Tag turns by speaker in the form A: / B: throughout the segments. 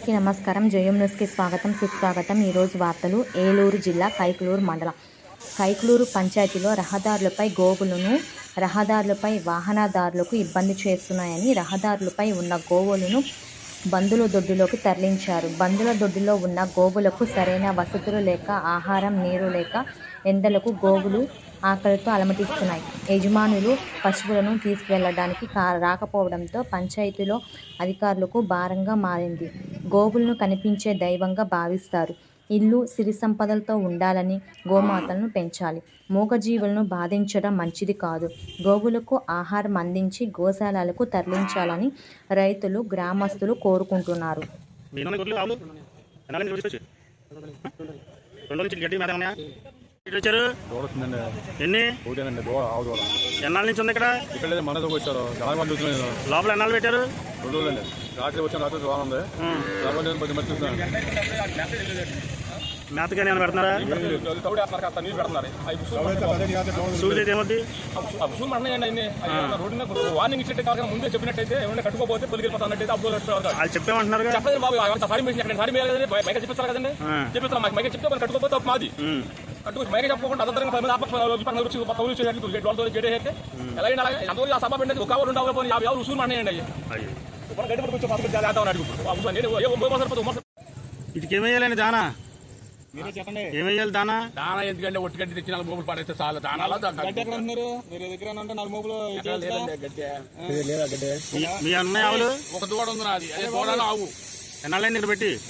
A: అందరికీ నమస్కారం. జయం న్యూస్కి స్వాగతం. సుస్వాగతం. ఈరోజు వార్తలు. ఏలూరు జిల్లా కైకులూరు మండలం. కైకులూరు పంచాయతీలో రహదారులపై గోవులను రహదారులపై వాహనదారులకు ఇబ్బంది చేస్తున్నాయని రహదారులపై ఉన్న గోవులను బందుల దొడ్డిలోకి తరలించారు. బందుల దొడ్డిలో ఉన్న గోవులకు సరైన వసతులు లేక ఆహారం నీరు లేక ఎండలకు గోవులు ఆకలితో అలమటిస్తున్నాయి. యజమానులు పశువులను తీసుకువెళ్ళడానికి కా రాకపోవడంతో పంచాయతీలో అధికారులకు భారంగా మారింది. గోవులను కనిపించే దైవంగా భావిస్తారు. ఇల్లు సిరి సంపదలతో ఉండాలని గోమాతలను పెంచాలి. మూగజీవులను బాధించడం మంచిది కాదు. గోవులకు ఆహారం అందించి గోశాలలకు తరలించాలని రైతులు గ్రామస్తులు కోరుకుంటున్నారు.
B: ఎన్ని? ఎన్నాళ్ళ నుంచి ఉంది ఇక్కడ?
C: ఇక్కడ వచ్చారు.
B: లోపల ఎన్నాళ్ళు పెట్టారు?
C: రెండు రాత్రి వచ్చాను రాత్రి మంది పది మంది చూస్తున్నాను
B: మేతగా నేను పెడుతున్నారా? అయితే ఏమవుద్ది
D: వార్నింగ్ ఇచ్చినట్టు కాకుండా ముందే చెప్పినట్టయితే ఏమైనా కట్టుకోపోతే పొలిగిపోతా అన్నట్టయితే అబ్బో
B: వాళ్ళు చెప్పామంటున్నారు
D: చెప్పిస్తారు కదండి?
B: ఆ.
D: చెప్పిస్తారు మాకు చెప్తే మనం కట్టుకోపోతే మాది. కట్టుకో మైక చెప్పకుండా అదంతా పది మంది ఆపక పక్కన వచ్చి కౌలు చేయాలి డోల్తో గడ్డ అయితే ఎలాగైనా అలాగే ఆ సభ పెట్టింది ఒక యాభై ఉసురు అయ్యి. గడ్డి పట్టుకొచ్చి పక్కన అడుగు
B: దానా ఏమేయాలి దానా?
D: దానా ఎందుకంటే ఒట్టి గడ్డి మూపులు పడేస్తే చాలా. దానాలా
B: మీ- మీ అన్నయ్య ఆవులు
D: ఒక దూడ ఉంది నాది. అదే దూడలో ఆవు.
B: ఎన్నాళ్ళైంది ఇక్కడ పెట్టి?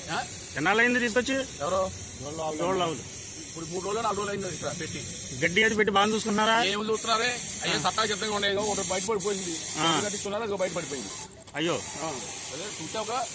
B: ఎన్నాళ్ళైంది తీసుకొచ్చి?
D: ఎవరో?
B: ఆవులు.
D: ఇప్పుడు మూడు రోజులు నాలుగు రోజులు అయింది ఇక్కడ పెట్టి.
B: గడ్డి అది పెట్టి బాగా చూసుకున్నారా?
D: ఏం చూస్తున్నారే? అయ్యే సత్తా చెత్తగా ఉండేది ఒకటి బయట పడిపోయింది. కట్టిస్తున్నారు అది బయట పడిపోయింది.
B: అయ్యో.
D: చూసావుగా